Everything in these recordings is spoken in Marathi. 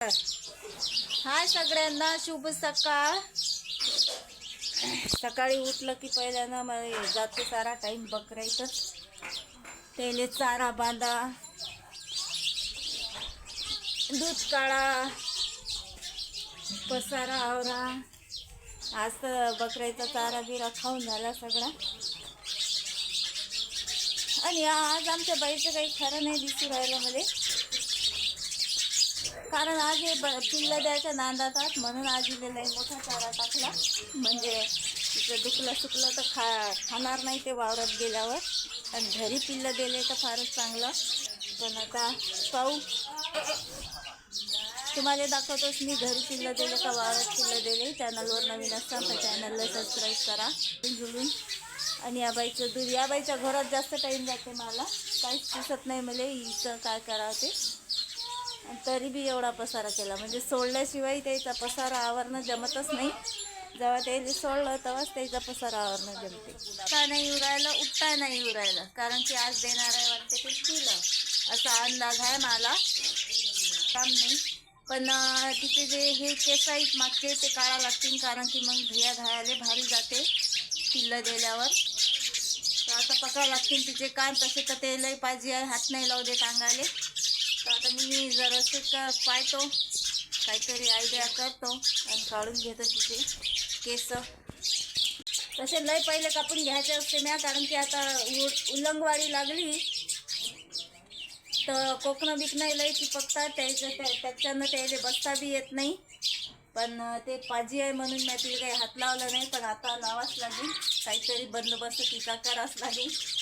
हाय सगळ्यांना शुभ सकाळ. सकाळी उठलं की पहिल्यांदा मला जातो सारा टाईम बकरायचंच तेले चारा बांधा. दूध काढा. पसारा आवरा. आज तर बकऱ्याचा चारा बिरा खाऊन झाला सगळा. आणि आज आमच्या बाईचं काही खरं नाही दिसू राहिलं मला. कारण आज हे ब पिल्लं द्यायच्या नांदातात म्हणून आज लई मोठा चारा टाकला. म्हणजे तिचं दुखलं सुकलं तर खा खाणार नाही ते वावरात गेल्यावर. आणि घरी पिल्लं दिले तर फारच चांगलं. पण आता पाहू. तुम्हाला दाखवतोच मी घरी पिल्लं दिले का वावरात पिल्लं दिले. चॅनलवर नवीन असतात तर चॅनलला सबस्क्राईब करा. जुळून आणि या बाईचं दूध. या बाईच्या घरात जास्त टाईम जाते मला. काहीच दिसत नाही मला. हिचं काय करावं ते? तरी बी एवढा पसारा केला. म्हणजे सोडल्याशिवाय त्याचा पसारा आवरणं जमतच नाही. जेव्हा त्याला सोडलं तेव्हाच त्याचा पसारा आवरणं जमते. उठता नाही उरायला उठता नाही उरायला. कारण की आज देणार आहे वाटते ते पिलं असा अंदाज आहे मला. काम नाही. पण तिथे जे हे केस आहेत मागचे ते काळा लागतील. कारण की मग धिया धायाले भारी जाते पिल्लं दिल्यावर तर आता पकावं लागतील तिचे काम तसे तर ते लई पाहिजे हात नाही लावू दे टांगायला तर आता मी जरासे का पाहतो. काहीतरी आयडिया करतो आणि काढून घेतो तिथे केस. तसे लय पहिले कापून घ्यायचे असते म्या कारण की आता उ- उलंगवारी लागली. तर कोकणं बिकणं लय चिपकतात त्याचं त्या त्याच्यानं त्याला बसता बी येत नाही. पण ते पाजी आहे म्हणून मी तिला काही हात लावला नाही पण आता लावाच लागेल. काहीतरी बंदोबस्त तिचा करावाच लागेल.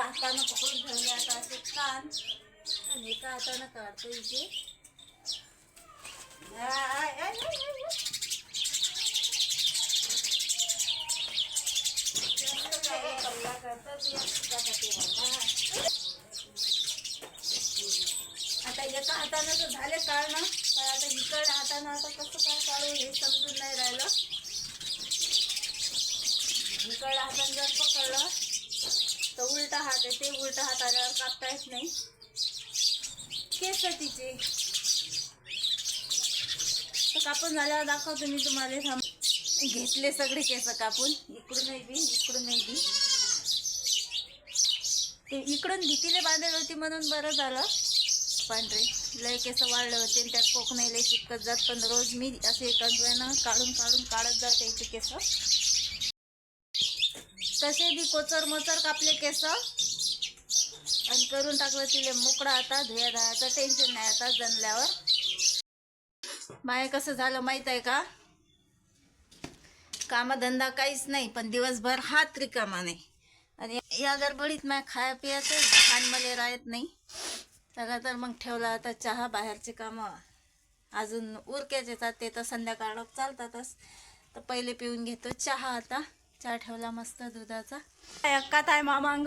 एका हातानं पकडून ठेवले आता असे कान. आणि एका हातानं काढतो इथे कल्ला करतात, ना. आता एका हातानं तर झाले काढणं पण आता इकड हातानं आता कसं काय काढू हे समजून नाही राहिलं. इकडल्या हातानं जर पकडलं तर उलटा हात आहे ते उलटा हात आल्यावर कापता येत नाही. केस तिचे तर कापून झाल्यावर दाखवतो मी तुम्हाला थांब. घेतले सगळे केस कापून. इकडूनही बी इकडूनही बी. ते इकडून भीतीने बांधेल होती म्हणून बरं झालं. पांढरे लय केस वाढले होते आणि त्यात कोकणे लय चिपकत जात. पण रोज मी असे एकांद्र्यानं काढून काढून काढत जात त्याचे केस. तसे बी कोचर मोचर कापले केस. आणि करून टाकलं तिले मोकळा आता धुया धायाचं टेन्शन नाही आता जनल्यावर माय कसं झालं माहीत आहे का? कामधंदा काहीच नाही पण दिवसभर हात रिकामा नाही आणि या गडबडीत माय खाया पियाचं खान मला राहत नाही. सगळं तर मग ठेवला आता चहा बाहेरचे कामं. अजून उरक्याच येतात ते तर संध्याकाळ चालतातच. तर पहिले पिऊन घेतो चहा आता. चहा ठेवला मस्त दुधाचा. अक्कात आहे मामांग.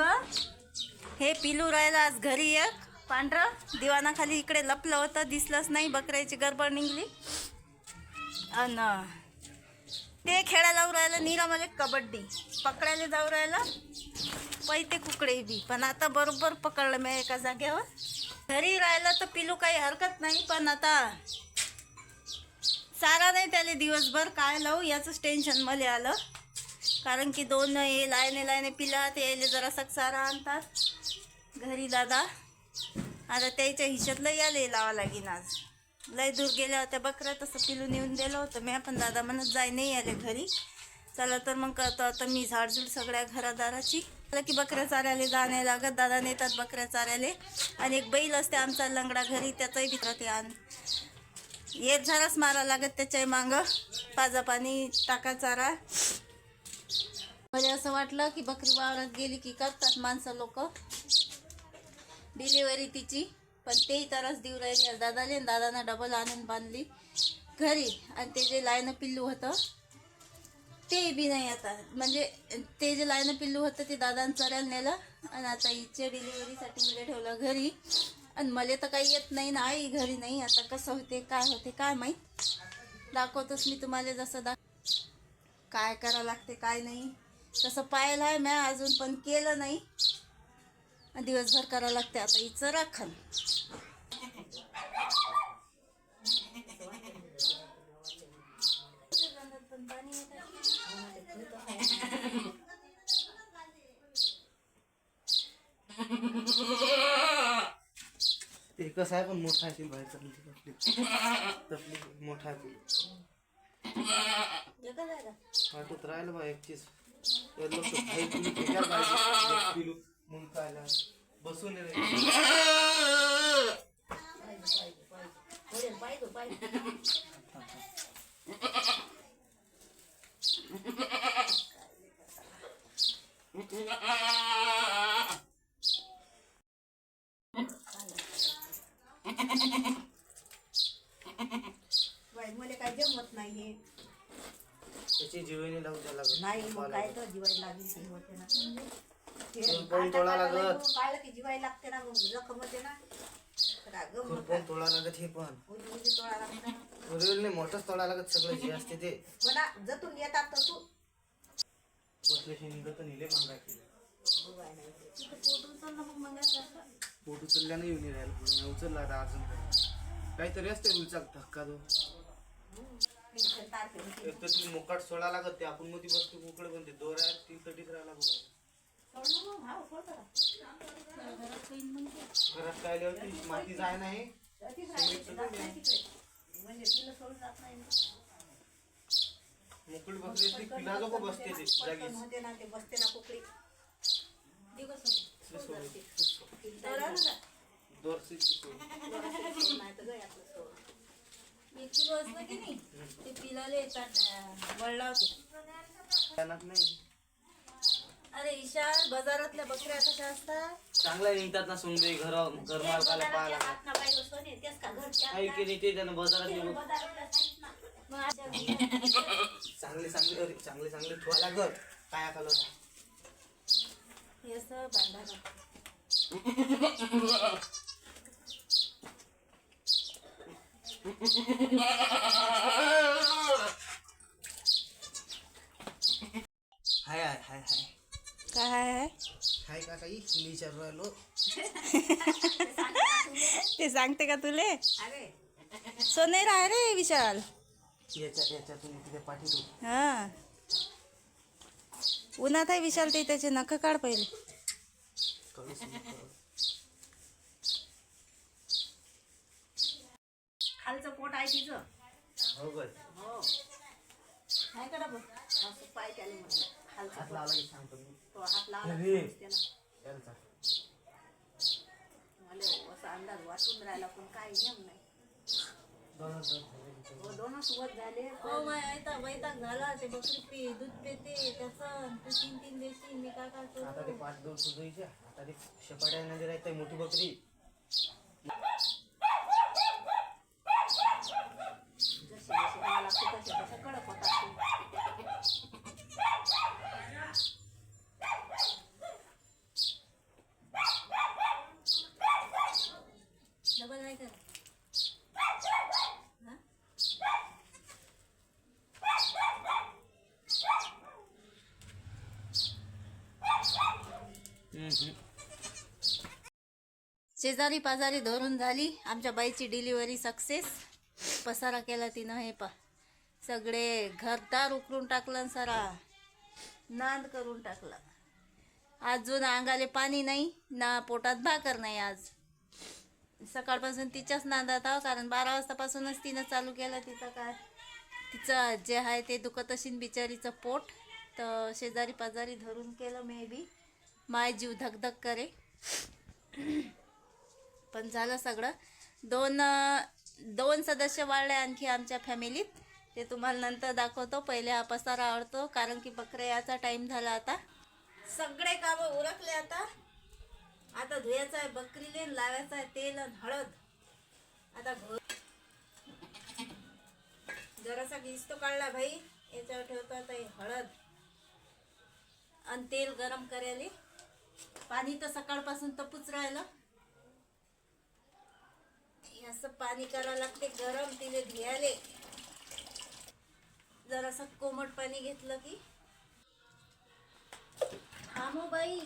हे पिलू राहिला आज घरी एक. पांढरं. दिवाणाखाली इकडे लपलं होतं. दिसलंच नाही. बकऱ्याची गडबड निघली. अन ते खेळायला जाऊ राहिलं. नीरा मला कबड्डी. पकडायला जाऊ राहिलं. पैते कुकडे बी. पण आता बरोबर पकडलं मी एका जागेवर. घरी राहिलं तर पिलू काही हरकत नाही. पण आता सारा नाही त्याला दिवसभर. काय लावू? याचंच टेन्शन मला आलं. कारण की दोन हे लायने लायने पिला ते यायले जरा सारा आणतात. घरी दादा. आता त्याच्या हिशोतलं याले लावा लागेन आज. लय दूर गेल्या होत्या बकऱ्या तसं पिलून येऊन दिलं होतं. मी पण दादा म्हणत जाय नाही आले घरी. चला तर मग करतो आता मी झाडझूड सगळ्या घरादाराची. चला की बकऱ्या चाऱ्याला जाणे लागत. दादा नेतात बकऱ्या चाऱ्याला. आणि एक बैल असते आमचा लंगडा घरी त्याचाही भित्र ते आण येत झालाच मारा लागत त्याच्याही मागं. पाजा पाणी टाका चारा. मला असं वाटलं की बकरी वावरात गेली की करतात माणसं लोक. डिलिव्हरी तिची. पण तेही तरच देऊ राहिली. दादाले आणि दादानं डबल आणून बांधली घरी. आणि ते जे लायनं पिल्लू होतं ते बी नाही आता. म्हणजे ते जे लायनं पिल्लू होतं ते दादानं चरायला नेलं आणि आता हिच्या डिलिव्हरीसाठी मला ठेवलं घरी. आणि मला तर काही येत नाही ना आई घरी नाही. आता कसं होते काय होते काय माहीत? दाखवतोच मी तुम्हाला जसं दाख काय करावं लागते काय नाही. तसं पाहिलं आहे मी अजून पण केलं नाही. आणि दिवसभर करावं लागते आता हिचं राखण. ते कसं आहे पण मोठा आहे ते बाहेर चालली तपली तपली मोठा आहे. राहिलं बा एक चीज एवढं लोक भाई तुम्ही ठेक्यावर पाहिजे एक किलो मग काय झालं? बसून रे मला काय जमत नाही त्याची जीवनी लावून द्यायला लागत. नाही मग काय तर जिवाय लागेल ते होते ना. ते खुरपण आता तोडा लागत. काढलं की जिवाय लागते ना मग जखम होते ना. तर अगं मग खुरपण तोडा लागत हे पण? उजी उजी तोडा लागते ना. उरवेल नाही मोठंच तोडा लागत सगळं जे असते ते. म्हणा जतून येतात तर तू. नेले मागा केले नाही ते. येऊन राहिलं. पुढे उचलला आता. काहीतरी असते उलचाक धक्का होते. एक तर ती मोकाट सोडा लागत ते आपण मध्ये बसतो कुकडे बनते. ते दोर आहेत ती तटीच राहायला बघा. घरात काय आल्यावर ती माती जाय नाही. मोकळी बसली ती पिला लोक बसते ते जागी ना ते बसते ना कोकळी ती नाही तर एक किलो असलं की नाही ते पिलाले येतात अं, वळला होते ध्यानात नाही. अरे ईशान बाजारातल्या बकऱ्या कशा असतात? चांगला निघतात ना सुंदरी घर घर मालकाला पाहायला. काही की नाही ते त्यानं बाजारात चांगले चांगले अरे, चांगले चांगले ठेवा लागत काय खालं हे बांधा हाय हाय हाय हाय. काय आहे हाय? का काही मी विचारू राहिलो ते सांगते का तुले? अरे. सोनेर आहे रे विशाल. याच्या याच्यातून तिथे हा. उन्हात आहे विशाल ते त्याचे नख काढ पहिले. कळूच. खालचं पोट आहे तिचं. हो गं. हो. काय करा बघ असं पाय त्याला म्हटलं खालचा हात लावला की सांगतो मी? तो हात लावला. की. मला असा अंदाज वाटून राहिला पण नेम नाही. दोन झाले तिथे. हो झाले हो माय ऐता वैताग झाला. ते बकरी पी दूध पेते त्याचं तू तीन तीन देशी मी काय काय आता ते करतो? पाच दोन सुजायचे आता ते शेपाट्या नदी राहते मोठी बकरी जसे जसे मला लागते तसे तसे कडक होतात ते. डबल नाही करा हा? शेजारी पाजारी धरून झाली. आमच्या बाईची डिलिव्हरी सक्सेस पसारा केला तिनं हे पा सगळे घरदार उकरून टाकलं सरा सारा. नांद करून टाकला. अजून अंगाले पाणी नाही ना पोटात भाकर नाही आज. सकाळपासून तिच्याच नांदात आहो कारण बारा वाजतापासूनच तिनं चालू केलं तिचं काय. तिचं जे आहे ते दुखत असेल बिचारीचं पोट. तर शेजारी पाजारी धरून केलं मे बी माय जीव धकधक करे. पण झालं सगळं. दोन दोन सदस्य वाढले आणखी आमच्या फॅमिलीत ते. तुम्हाला नंतर दाखवतो. पहिले हा पसारा आवडतो. कारण की बकऱ्या याचा टाईम झाला आता. सगळे कामं उरकले आता. आता धुयाचं आहे बकरीले लावायचं आहे तेल आणि हळद. आता घो जरासा घिसतो काढला भाई. याच्यावर ठेवतो आता हे हळद. आणि तेल गरम करायला पाणी तर सकाळपासून तपूच राहिलं. असं पाणी करावं लागते गरम तिने धियाले. जरासं कोमट पाणी घेतलं की. थांबो बाई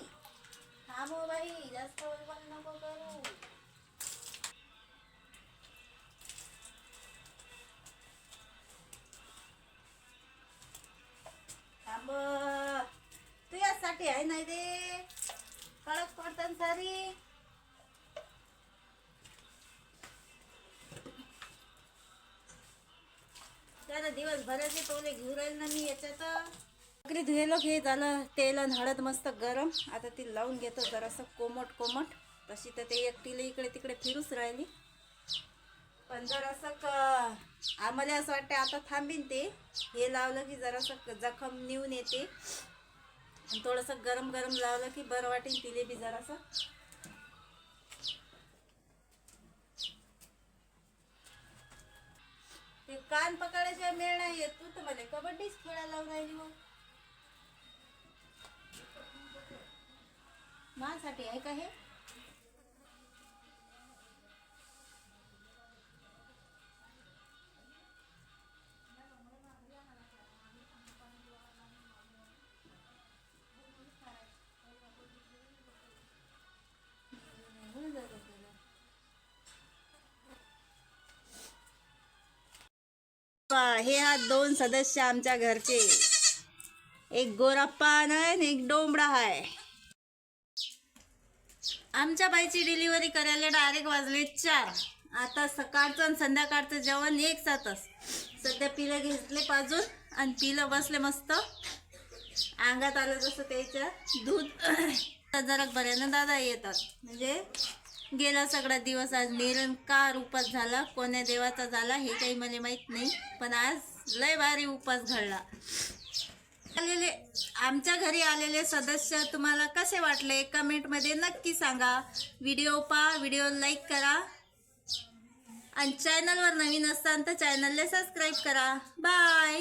थांबो बाई जास्त बडबड नको करू. थांब. तू यासाठी आहे नाही रे. कडक पडतात त्याला दिवसभराचे टोले घेऊन राहील ना मी याच्यात. अगदी धुयलो हे झालं तेल आणि हळद मस्त गरम. आता ती लावून घेतो जरासं कोमट कोमट. तशी तर ते एकटीला इकडे तिकडे फिरूच राहिली. पण जरासं क आम्हाला असं वाटतं आता थांबीन ते. हे लावलं की जरासं जखम निऊन येते. आणि थोडंसं गरम गरम लावलं की बरं वाटेल तिले बी जरासं. ते कान पकडायच्या मेळ नाही येत तू तर मला कबड्डीच खेळायला लावून राहिली मग. माझ्यासाठी आहे का हे? हे आहेत दोन सदस्य आमच्या घरचे. एक गोराप्पा आहे आणि एक डोंबडा आहे. आमच्या बाईची डिलिव्हरी करायला डायरेक्ट वाजले चार. आता सकाळचं आणि संध्याकाळचं जेवण एक जातच सध्या पिलं घेतले पाजून आणि पिलं बसले मस्त. अंगात आलं जसं त्याच्या दूध. जरा बऱ्यानं दादा येतात. म्हणजे गेला सगळा दिवस आज निरंकार उपास झाला. कोण्या देवाचा झाला हे काही मला माहीत नाही पण आज लय भारी उपास घडला. आलेले आमच्या घरी आलेले सदस्य तुम्हाला कसे वाटले? कमेंटमध्ये नक्की सांगा. व्हिडिओ पहा व्हिडिओ लाईक करा. आणि चॅनलवर नवीन असताना तर चॅनलला सबस्क्राईब करा. बाय